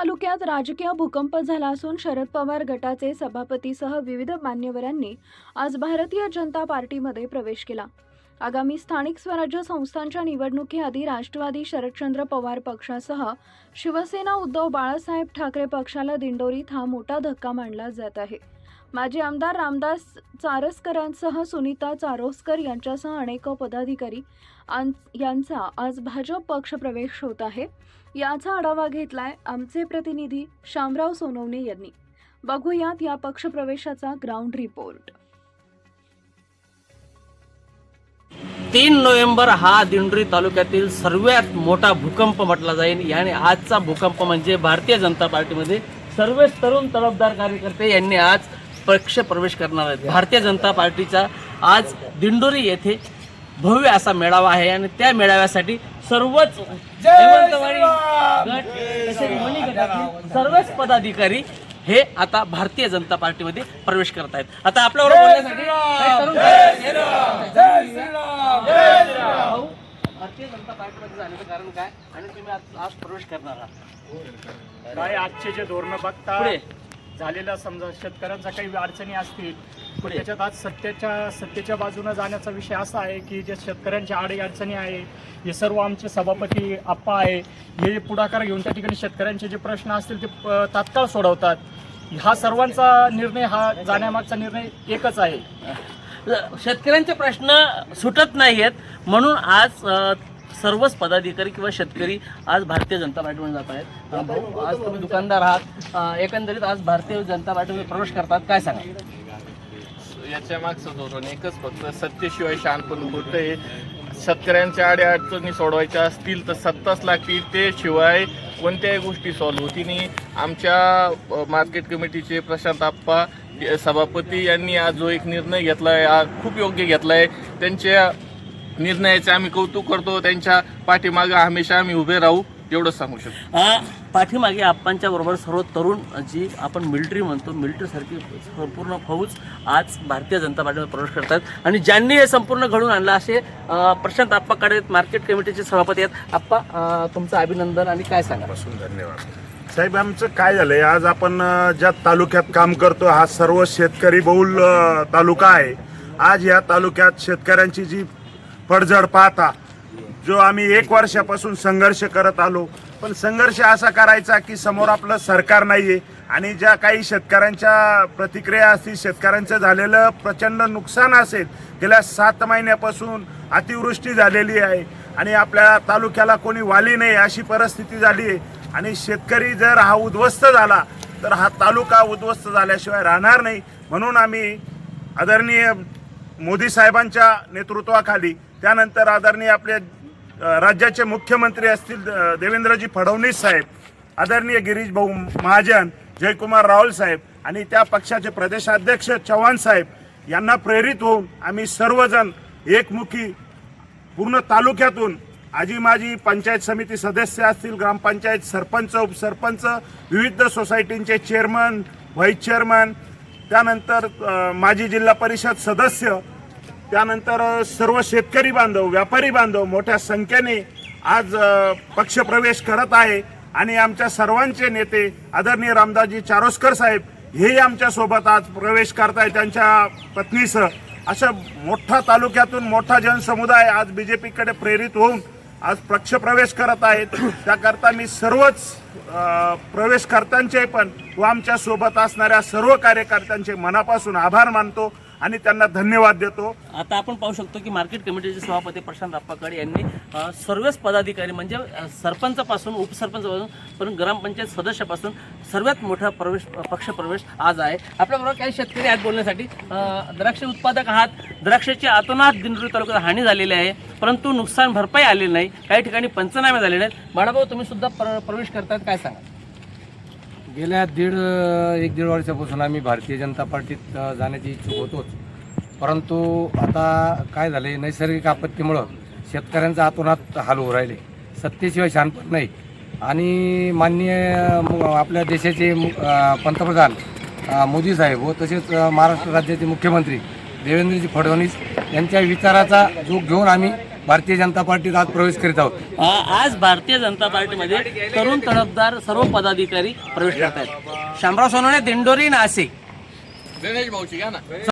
तालुक्यात राजकीय भूकंप झाला असून शरद पवार गटाचे सभापतीसह विविध मान्यवरांनी आज भारतीय जनता पार्टीमध्ये प्रवेश केला. आगामी स्थानिक स्वराज्य संस्थांच्या निवडणुकीआधी राष्ट्रवादी शरदचंद्र पवार पक्षासह शिवसेना उद्धव बाळासाहेब ठाकरे पक्षाला दिंडोरीत हा मोठा धक्का मानला जात आहे. माजी आमदार रामदास चारसकरांसह सुनीता चारोस्कर यांच्यासह अनेक पदाधिकारी आं- यांचा आज भाजप पक्ष प्रवेश होत आहे. याचा आढावा घेतलाय आमचे प्रतिनिधी शामराव सोनवणे यांनी. बघूयात या पक्षप्रवेशाचा ग्राउंड रिपोर्ट तीन नोव्हेंबर हा दिंडोरी तालुक्यातील सर्वात मोठा भूकंप म्हटला जाईल. आणि आजचा भूकंप म्हणजे भारतीय जनता पार्टीमध्ये सर्व तरुण तडफदार कार्यकर्ते यांनी आज पक्ष प्रवेश करणार आहेत. भारतीय जनता पार्टीचा आज दिंडोरी येथे भव्य असा मेळावा आहे आणि त्या मेळाव्यासाठी सर्वच गट तसेच सर्वच पदाधिकारी हे आता भारतीय जनता पार्टीमध्ये प्रवेश करत आहेत. आता आपल्याबरोबर बोलण्यासाठी भारतीय जनता पार्टीमध्ये जाण्याचं कारण काय? आणि तुम्ही आज आज प्रवेश करणार आहात. काय आजचे जे धोरणं बघता पुढे झालेल्या समजा शेतकऱ्यांच्या काही अडचणी असतील पुढे. त्याच्यात आज सत्तेच्या सत्तेच्या बाजूने जाण्याचा विषय असा आहे की जे शेतकऱ्यांच्या आडी अडचणी आहे हे सर्व आमचे सभापती आप्पा आहे हे पुढाकार घेऊन त्या ठिकाणी शेतकऱ्यांचे जे प्रश्न असतील ते तात्काळ सोडवतात. हा सर्वांचा निर्णय हा जाण्यामागचा निर्णय एकच आहे. शेतकऱ्यांचे प्रश्न सुटत नाही आहेत म्हणून आज सर्वच पदाधिकारी किंवा शेतकरी आज भारतीय जनता पार्टीमध्ये जात आहेत. भाऊ आज तुम्ही दुकानदार आहात. एकंदरीत आज भारतीय जनता पार्टीमध्ये प्रवेश करतात. काय सांगा याच्या मागचं धोरण एकच फक्त सत्तेशिवाय शानपण होतं आहे शेतकऱ्यांच्या आड्या अडचणी सोडवायच्या असतील तर सत्ताच लागतील. ते शिवाय कोणत्याही गोष्टी सॉल्व्ह होती नाही. आमच्या मार्केट कमिटीचे प्रशांत आप्पा सभापती यांनी आज जो एक निर्णय घेतला आहे हा खूप योग्य घेतला आहे त्यांच्या निर्णयाचे आम्ही कौतुक करतो. त्यांच्या पाठीमागं हमेशा आम्ही उभे राहू एवढंच सांगू शकतो. पाठीमागे आप्पांच्या बरोबर सर्व तरुण जी आपण मिलिटरी म्हणतो मिलिटरीसारखी संपूर्ण फौज आज भारतीय जनता पार्टीमध्ये प्रवेश करतात आणि ज्यांनी हे संपूर्ण घडून आणलं असे प्रशांत आप्पाकडे मार्केट कमिटीचे सभापती आहेत. आप्पा तुमचं अभिनंदन आणि काय सांगा? धन्यवाद. साहेब आमचं काय झालंय? आज आपण ज्या तालुक्यात काम करतो हा सर्व शेतकरी बहुल तालुका आहे. आज या तालुक्यात शेतकऱ्यांची जी पडझड पाहता. जो आम्ही एक वर्षापासून संघर्ष करत आलो. पण संघर्ष असा करायचा की समोर आपलं सरकार नाहीये. आणि ज्या काही शेतकऱ्यांच्या प्रतिक्रिया असतील शेतकऱ्यांचं झालेलं प्रचंड नुकसान असेल गेल्या सात महिन्यापासून अतिवृष्टी झालेली आहे. आणि आपल्या तालुक्याला कोणी वाली नाही अशी परिस्थिती झाली आहे. आणि शेतकरी जर हा उद्ध्वस्त झाला तर हा तालुका उद्ध्वस्त झाल्याशिवाय राहणार नाही. म्हणून आम्ही आदरणीय मोदी साहेबांच्या नेतृत्वाखाली त्यानंतर आदरणीय आपले राज्याचे मुख्यमंत्री असतील देवेंद्रजी फडणवीस साहेब आदरणीय गिरीश भाऊ महाजन जयकुमार राहुल साहेब आणि त्या पक्षाचे प्रदेशाध्यक्ष चव्हाण साहेब यांना प्रेरित होऊन आम्ही सर्वजण एकमुखी पूर्ण तालुक्यातून आजी माजी पंचायत समिती सदस्य असतील ग्रामपंचायत सरपंच उपसरपंच विविध सोसायटींचे चेअरमन व्हाईस चेअरमन त्यानंतर माजी जिल्हा परिषद सदस्य त्यानंतर सर्व शेतकरी बांधव व्यापारी बांधव मोठ्या संख्येने आज पक्षप्रवेश करत आहे. आणि आमच्या सर्वांचे नेते आदरणीय रामदासजी चारोस्कर साहेब हेही आमच्यासोबत आज प्रवेश करताय त्यांच्या पत्नीसह. अशा मोठा तालुक्यातून मोठा जनसमुदाय आज बीजेपीकडे प्रेरित होऊन आज पक्षप्रवेश करत आहेत. त्याकरता मी सर्वच प्रवेशकर्त्यांचे पण व आमच्यासोबत असणाऱ्या सर्व कार्यकर्त्यांचे मनापासून आभार मानतो. आणि त्यांना धन्यवाद देतो. आता आपण पाहू शकतो की मार्केट कमिटीचे सभापती प्रशांत आप्पाकडे यांनी सर्वच पदाधिकारी म्हणजे सरपंचपासून उपसरपंचपासून पण ग्रामपंचायत सदस्यापासून सर्वात मोठा प्रवेश पक्ष प्रवेश आज आहे. आपल्याबरोबर काही शेतकरी आहेत बोलण्यासाठी. द्राक्ष उत्पादक आहात. द्राक्षाची आतोनात दिंडोरी तालुक्यात हानी झालेली आहे. परंतु नुकसान भरपाई आलेली नाही. काही ठिकाणी पंचनामे झाले नाहीत बाळाभाऊ तुम्ही सुद्धा प्र प्रवेश करतात काय सांगा गेल्या दीड एक दीड वर्षापासून आम्ही भारतीय जनता पार्टीत जाण्याची इच्छुक होतोच. परंतु आता काय झाले नैसर्गिक आपत्तीमुळं शेतकऱ्यांचा आतोनात हाल होऊ राहिले. सत्तेशिवाय शानपत नाही. आणि माननीय आपल्या देशाचे मु- पंतप्रधान मोदी साहेब व तसेच महाराष्ट्र राज्याचे मुख्यमंत्री देवेंद्रजी फडणवीस यांच्या विचाराचा जो घेऊन आम्ही भारतीय जनता पार्टीत आज प्रवेश करीत आहोत. आज भारतीय जनता पार्टीमध्ये तरुण तडफदार सर्व पदाधिकारी प्रवेश करत आहेत शामराव सोनवणे दिंडोरी नाशिक.